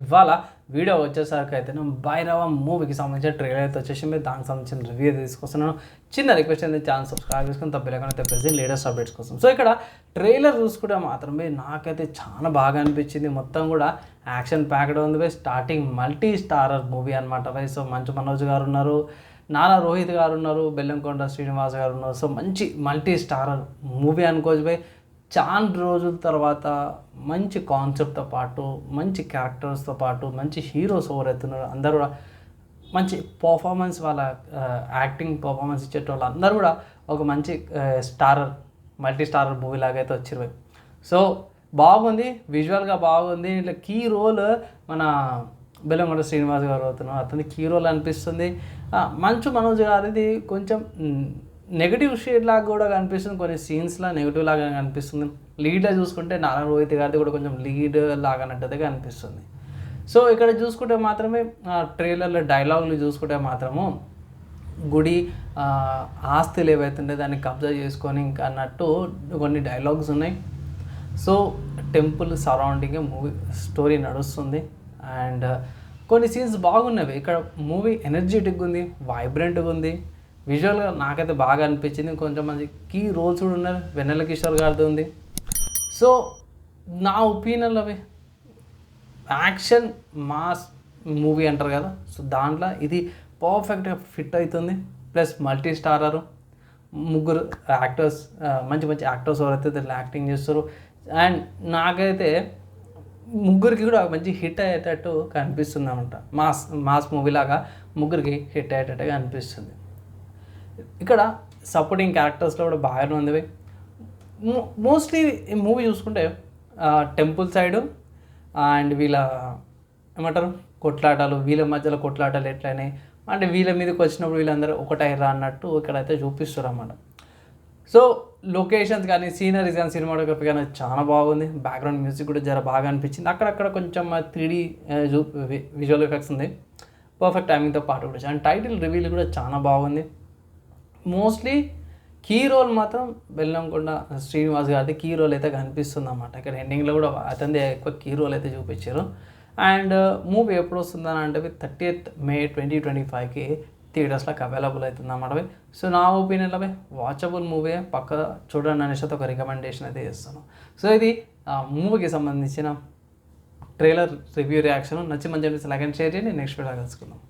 ఇవాళ వీడియో వచ్చేసరికి అయితే నేను భైరవ మూవీకి సంబంధించిన ట్రైలర్ అయితే వచ్చేసి మీరు దానికి సంబంధించిన రివ్యూ అయితే తీసుకొస్తున్నాను. చిన్న రిక్వెస్ట్ అయితే ఛానల్ సబ్స్క్రైబ్ చేసుకుని తప్పలేకుండా తెప్పేసి లేటెస్ట్ అప్డేట్స్ కోసం. సో ఇక్కడ ట్రైలర్ చూసుకుంటే మాత్రమే నాకైతే చాలా బాగా అనిపించింది. మొత్తం కూడా యాక్షన్ ప్యాక్డ్ ఉంది. By starting multi starrer movie అనమాట బై సో మంచు మనోజ్ గారు ఉన్నారు నానా రోహిత్ గారు ఉన్నారు బెల్లంకొండ శ్రీనివాస్ గారు ఉన్నారు. సో మంచి మల్టీ స్టారర్ మూవీ అనుకోవచ్చు. బై చాలా రోజుల తర్వాత మంచి కాన్సెప్ట్తో పాటు మంచి క్యారెక్టర్స్తో పాటు మంచి హీరోస్ ఎవరైతున్నారు అందరూ కూడా మంచి పర్ఫార్మెన్స్ వాళ్ళ యాక్టింగ్ పర్ఫార్మెన్స్ ఇచ్చేటోళ్ళు అందరూ కూడా ఒక మంచి స్టారర్ మల్టీ స్టారర్ మూవీ లాగా అయితే వచ్చిరు. సో బాగుంది విజువల్గా బాగుంది ఇట్లా కీ రోల్ మన బెల్లంగొండ శ్రీనివాస్ గారు అవుతున్నారు అతని కీ రోల్ అనిపిస్తుంది. మంచు మనోజ్ గారిది కొంచెం నెగిటివ్ షేడ్ లాగా కూడా కనిపిస్తుంది. కొన్ని సీన్స్లో నెగిటివ్ లాగా కనిపిస్తుంది. లీడ్లో చూసుకుంటే నారాయణ రోహిత్ గారిది కూడా కొంచెం లీడ్ లాగా అన్నట్టుగా కనిపిస్తుంది. సో ఇక్కడ చూసుకుంటే మాత్రమే ట్రైలర్లో డైలాగులు చూసుకుంటే మాత్రము గుడి ఆస్తులు ఏవైతుంటే దాన్ని కబ్జా చేసుకొని ఇంకా అన్నట్టు కొన్ని డైలాగ్స్ ఉన్నాయి. So temple surrounding movie story నడుస్తుంది. అండ్ కొన్ని సీన్స్ బాగున్నవి. ఇక్కడ మూవీ ఎనర్జెటిక్గా ఉంది వైబ్రెంట్గా ఉంది. విజువల్గా నాకైతే బాగా అనిపించింది. కొంచెం మంది కీ రోల్స్ కూడా ఉన్నారు వెన్నెల కిషోర్ గారిది ఉంది. సో నా ఒపీనియన్లో అవి యాక్షన్ మాస్ మూవీ అంటారు కదా. సో దాంట్లో ఇది పర్ఫెక్ట్గా ఫిట్ అవుతుంది. ప్లస్ మల్టీ స్టారరు ముగ్గురు యాక్టర్స్ మంచి మంచి యాక్టర్స్ ఎవరైతే దీంట్లో యాక్టింగ్ చేస్తారు. అండ్ నాకైతే ముగ్గురికి కూడా మంచి హిట్ అయ్యేటట్టు కనిపిస్తుంది అనమాట మాస్ మాస్ మూవీ లాగా ముగ్గురికి హిట్ అయ్యేటట్టుగా అనిపిస్తుంది. ఇక్కడ సపోర్టింగ్ క్యారెక్టర్స్లో కూడా బాగానే ఉంది మోస్ట్లీ ఈ మూవీ చూసుకుంటే టెంపుల్ సైడు అండ్ వీళ్ళ ఏమంటారు కొట్లాటలు వీళ్ళ మధ్యలో కొట్లాటలు ఎట్లయినాయి అంటే వీళ్ళ మీదకి వచ్చినప్పుడు వీళ్ళందరూ ఒకటైరా అన్నట్టు ఇక్కడైతే చూపిస్తారు అన్నమాట సో లొకేషన్స్ కానీ సీనరీస్ కానీ సినిమాటోగ్రఫీ కానీ చాలా బాగుంది. బ్యాక్గ్రౌండ్ మ్యూజిక్ కూడా జర బాగా అనిపించింది. అక్కడక్కడ కొంచెం త్రీ డీ విజువల్ ఎఫెక్ట్స్ ఉంది. పర్ఫెక్ట్ టైమింగ్తో పాటు కూడా. అండ్ టైటిల్ రివీల్ కూడా చాలా బాగుంది. మోస్ట్లీ కీ రోల్ మాత్రం బెల్లంకొండ శ్రీనివాస్ గారిది కీ రోల్ అయితే కనిపిస్తుంది అన్నమాట ఇక్కడ ఎండింగ్లో కూడా అతనిదే ఎక్కువ కీ రోల్ అయితే చూపించారు. అండ్ మూవీ uh, ఎప్పుడు వస్తుందని అంటే thirty eighth May twenty twenty ఫైవ్కి థియేటర్స్లోకి అవైలబుల్ అవుతుంది అన్నమాట సో నా ఒపీనియన్లో వాచబుల్ మూవీ పక్క చూడండి అనేసి అయితే ఒక రికమెండేషన్ అయితే చేస్తాను. సో ఇది మూవీకి సంబంధించిన ట్రైలర్ రివ్యూ రియాక్షన్ నచ్చి మంచి లైక్ అండ్ షేర్ చేయండి. నెక్స్ట్ వీడియో కలుసుకుందాం.